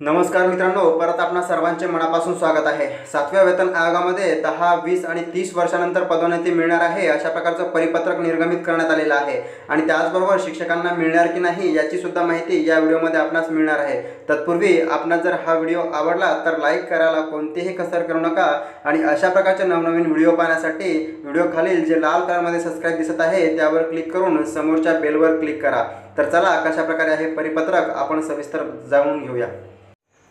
नमस्कार मित्रांनो परत आपणा सर्वांचे मनापासून स्वागत आहे. सातव्या वेतन आयोगामध्ये दहा वीस आणि तीस वर्षानंतर पदोन्नती मिळणार आहे अशा प्रकारचं परिपत्रक निर्गमित करण्यात आलेलं आहे. आणि त्याचबरोबर शिक्षकांना मिळणार की नाही याची सुद्धा माहिती या व्हिडिओमध्ये आपणास मिळणार आहे. तत्पूर्वी आपणास जर हा व्हिडिओ आवडला तर लाईक करायला कोणतीही कसर करू नका. आणि अशा प्रकारचे नवनवीन व्हिडिओ पाहण्यासाठी व्हिडिओ खालील जे लाल कलरमध्ये सबस्क्राईब दिसत आहे त्यावर क्लिक करून समोरच्या बेलवर क्लिक करा. तर चला कशा प्रकारे हे परिपत्रक आपण सविस्तर जाणून घेऊया.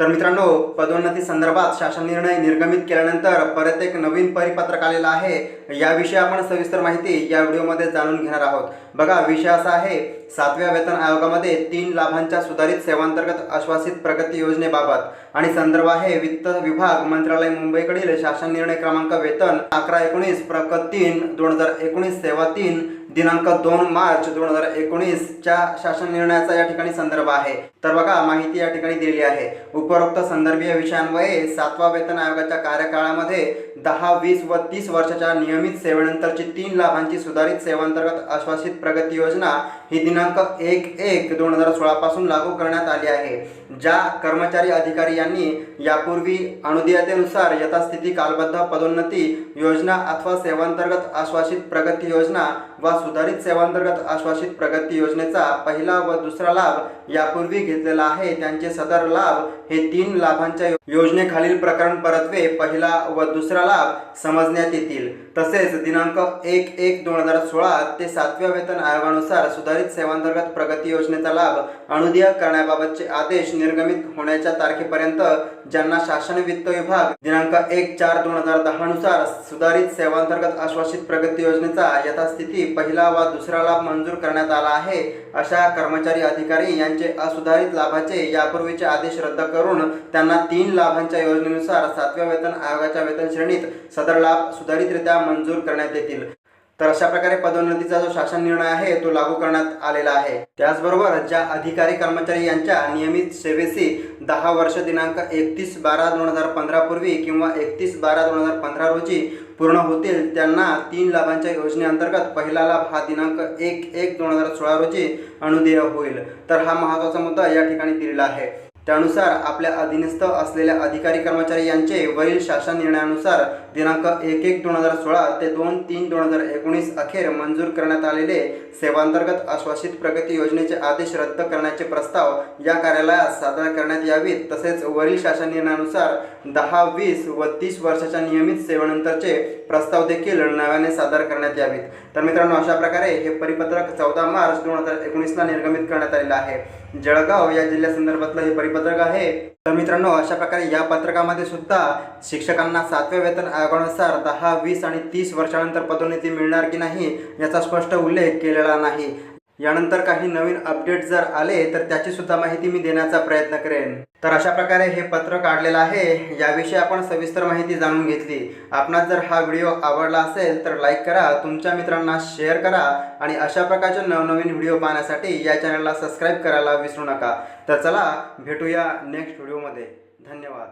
तर मित्रांनो पदोन्नती संदर्भात शासन निर्णय निर्गमित केल्यानंतर परत एक नवीन परिपत्रक आलेलं आहे. याविषयी आपण सविस्तर माहिती या व्हिडिओमध्ये जाणून घेणार आहोत. बघा विषय असा आहे सातव्या वेतन आयोगामध्ये तीन लाभांच्या सुधारित सेवांतर्गत आश्वासित प्रगती योजनेबाबत. आणि संदर्भ आहे वित्त विभाग मंत्रालय मुंबईकडील शासन निर्णय क्रमांक वेतन अकरा एकोणीस प्रकत तीन दोन हजार एकोणीस सेवा तीन दिनांक दोन मार्च दोन हजार एकोणीसच्या शासन निर्णयाचा या ठिकाणी संदर्भ आहे. तर बघा माहिती या ठिकाणी दिलेली आहे. उपरोक्त संदर्भीय विषयांवये सातवा वेतन आयोगाच्या कार्यकाळामध्ये दहा वीस व तीस वर्षाच्या नियमित सेवेनंतरची तीन लाभांची सुधारित सेवांतर्गत आश्वासित प्रगती योजना ही दिनांक एक एक दोन हजार सोळापासून लागू करण्यात आली आहे. ज्या कर्मचारी अधिकारी यांनी यापूर्वी अनुदेयतेनुसार यथास्थिती कालबद्ध पदोन्नती योजना अथवा सेवांतर्गत आश्वासित प्रगती योजना व सुधारित सेवांतर्गत आश्वासित प्रगती योजनेचा पहिला व दुसरा लाभ यापूर्वी घेतलेला आहे. त्यांचे सदर लाभ हे तीन लाभांच्या योजनेखालील प्रकरण परत्वे पहिला व दुसरा लाभ समजण्यात येतील. तसेच दिनांक एक एक दोन हजार सोळा ते सातव्या वेतन आयोगानुसार सुधारित सेवांतर्गत प्रगती योजनेचा लाभ अनुदेय करण्याबाबतचे आदेश निर्गमित होण्याच्या तारखेपर्यंत ज्यांना शासन वित्त विभाग दिनांक एक चार दोन हजार दहा नुसार सुधारित सेवांतर्गत आश्वासित प्रगती योजनेचा यथास्थिती पहिला व दुसरा लाभ मंजूर करण्यात आला आहे. अशा कर्मचारी अधिकारी यांचे असुधारित लाभाचे यापूर्वीचे आदेश रद्द करून त्यांना तीन लाभांच्या योजनेनुसार सातव्या वेतन आयोगाच्या वेतन श्रेणीत सदर लाभ सुधारितरित्या मंजूर करण्यात येतील. तर अशा प्रकारे पदोन्नतीचा जो शासन निर्णय आहे तो लागू करण्यात आलेला आहे. त्याचबरोबर ज्या अधिकारी कर्मचारी यांच्या नियमित सेवेशी दहा वर्ष दिनांक एकतीस बारा दोन हजार पंधरा पूर्वी किंवा एकतीस बारा दोन हजार पंधरा रोजी पूर्ण होतील त्यांना तीन लाभांच्या योजनेअंतर्गत पहिला लाभ हा दिनांक एक एक दोन हजार सोळा रोजी अनुदेय होईल. तर हा महत्त्वाचा मुद्दा या ठिकाणी दिलेला आहे. त्यानुसार आपल्या अधीनस्थ असलेल्या अधिकारी कर्मचारी यांचे वरील शासन निर्णयानुसार दिनांक एक एक दोन हजार सोळा ते दोन तीन दोन हजार एकोणीस अखेर मंजूर करण्यात आलेले सेवांतर्गत आश्वासित प्रगती योजनेचे आदेश रद्द करण्याचे प्रस्ताव या कार्यालयात सादर करण्यात यावेत. तसेच वरील शासन निर्णयानुसार दहा वीस व तीस वर्षाच्या नियमित सेवेनंतरचे प्रस्ताव देखील नव्याने सादर करण्यात यावेत. तर मित्रांनो अशा प्रकारे हे परिपत्रक चौदा मार्च दोन हजार एकोणीसला निर्गमित करण्यात आलेलं आहे. जळगाव या जिल्ह्यासंदर्भातलं हे परिपत्रक आहे. तर मित्रांनो अशा प्रकारे या पत्रकामध्ये सुद्धा शिक्षकांना सातव्या वेतन आयोगानुसार दहा वीस आणि तीस वर्षानंतर पदोन्नती मिळणार की नाही याचा स्पष्ट उल्लेख केलेला नाही. यानंतर काही नवीन अपडेट जर आले तर त्याची सुद्धा माहिती मी देण्याचा प्रयत्न करेन. तर अशा प्रकारे हे पत्र काढलेलं आहे. याविषयी आपण सविस्तर माहिती जाणून घेतली. आपणास जर हा व्हिडिओ आवडला असेल तर लाईक करा तुमच्या मित्रांना शेअर करा आणि अशा प्रकारचे नवनवीन व्हिडिओ पाहण्यासाठी या चॅनलला सबस्क्राईब करायला विसरू नका. तर चला भेटूया नेक्स्ट व्हिडिओमध्ये धन्यवाद.